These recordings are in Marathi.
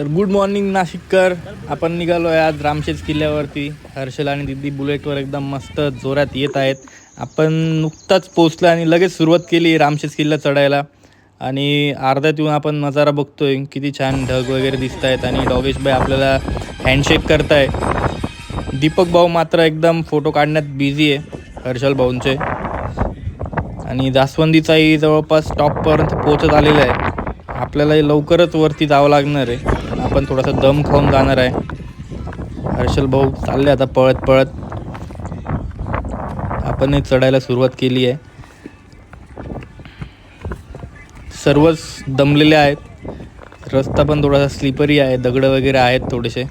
तर गुड मॉर्निंग नाशिककर. आपण निघालो आहे आज रामशेज किल्ल्यावरती. हर्षल आणि दिदी बुलेटवर एकदम मस्त जोरात येत आहेत. आपण नुकताच पोचलं आणि लगेच सुरुवात केली रामशेज किल्ला चढायला. आणि अर्ध्यात येऊन आपण नजारा बघतोय. किती छान ढग वगैरे दिसत आहेत आणि डॉगेशबाई आपल्याला हँडशेक करताय. दीपक भाऊ मात्र एकदम फोटो काढण्यात बिझी आहे हर्षल भाऊंचे. आणि जास्वंदीचाही जवळपास टॉपपर्यंत पोचत आलेला आहे. आपल्याला लवकरच वरती जावं लागणार आहे. आपण थोडासा दम खाऊन जाणार आहे. हर्षल भाऊ चालले आता पळत पळत. आपण एक चढायला सुरुवात केली आहे. सर्वच दमलेले आहेत. रस्ता पण थोडासा स्लिपरी आहे दगडं वगैरे आहेत थोडेसे.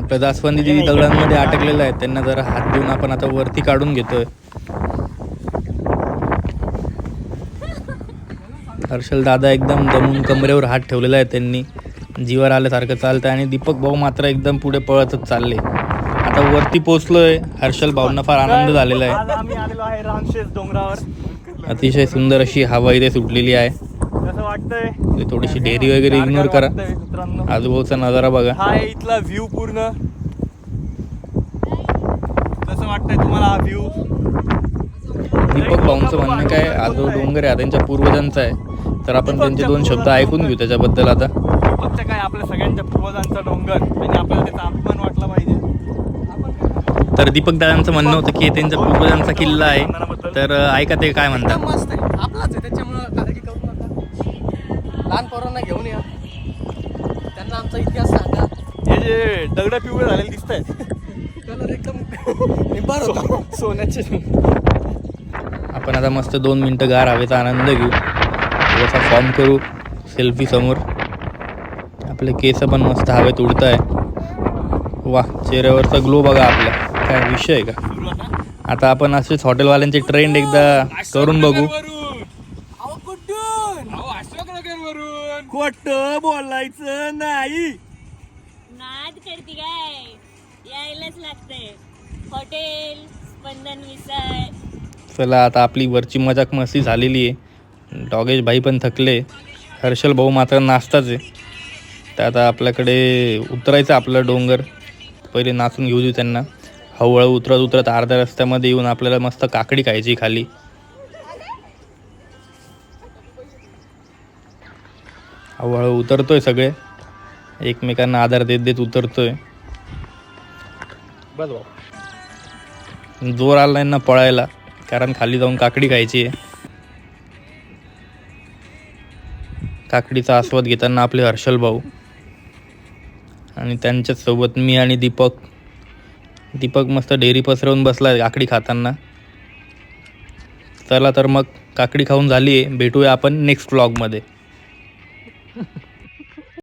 आपल्या जास्वंदी जी दगडांमध्ये अटकलेलं आहे त्यांना जरा हात देऊन आपण आता वरती काढून घेतोय. हर्षल दादा एकदम दमून कमरेवर हात ठेवलेला आहे त्यांनी. जीवर आल्यासारखं चालतंय आणि दीपक भाऊ मात्र एकदम पुढे पळतच चालले. आता वरती पोचलोय हर्षल भाऊंना फार आनंद झालेला आहे. अतिशय सुंदर अशी हवा इथे सुटलेली आहे. कसं वाटतंय. थोडीशी ढेरी वगैरे इग्नोर करा. आजूबाजूचा नजारा बघा. हा इथला व्ह्यू पूर्ण. कसं वाटतंय तुम्हाला हा व्ह्यू दीपक भाऊंचं म्हणणं काय हा जो डोंगर आहे त्यांच्या पूर्वजांचा आहे. तर आपण त्यांचे दोन शब्द ऐकून घेऊ त्याच्याबद्दल आता. फक्त काय? आपल्या सगळ्यांच्या पूर्वजांचा डोंगर. आणि आपल्याला त्याचा अभिमान वाटला पाहिजे. तर दीपक दादांचं म्हणणं होतं की हे त्यांचा पूर्वजांचा किल्ला आहे. तर ऐका ते काय म्हणतात. मस्त आहे. आपलाच आहे नका लहान पोरांना घेऊन या. त्यांना आमचा इतिहास सांगा. हे जे दगड पिवळे झालेले दिसत आहेत कलर एकदम निबार होता. सोन्याचे. आपण आता मस्त दोन मिनटं गार हवेचा आनंद घेऊ. थोडासा फॉर्म करू. सेल्फी समोर. आपले केस पण मस्त हवेत उडत आहे वा चेहऱ्यावरचा ग्लो बघा आपल्या काय विषय आहे का? आता आपण असेच हॉटेलवाल्यांचे ट्रेंड एकदा करून बघू. खोट बोलायचं नाही. नाद करते काय? यायलाच लागतंय. हॉटेल स्पंदन मिसळ. चला आता आपली वरची मजाक मस्ती झालेली आहे. डॉगेश भाई पण थकले. हर्षल भाऊ मात्र नाचताच आहे. तर आता आपल्याकडे उतरायचं आपलं डोंगर. पहिले नाचून घेऊ देऊ त्यांना. हळूहळू उतरत उतरत अर्ध्या रस्त्यामध्ये येऊन आपल्याला मस्त काकडी खायची खाली. हळूहळू उतरतोय सगळे. एकमेकांना आधार देत देत उतरतोय. बस भाऊ जोर आला नाही ना पळायला कारण खाली जाऊन काकडी खायची आहे. काकडीचा आस्वाद घेताना आपले हर्षल भाऊ आणि त्यांच्याच सोबत मी आणि दीपक. दीपक मस्त डेअरी पसरवून बसला काकडी खाताना. चला तर मग काकडी खाऊन झाली आहे भेटूया आपण नेक्स्ट व्लॉगमध्ये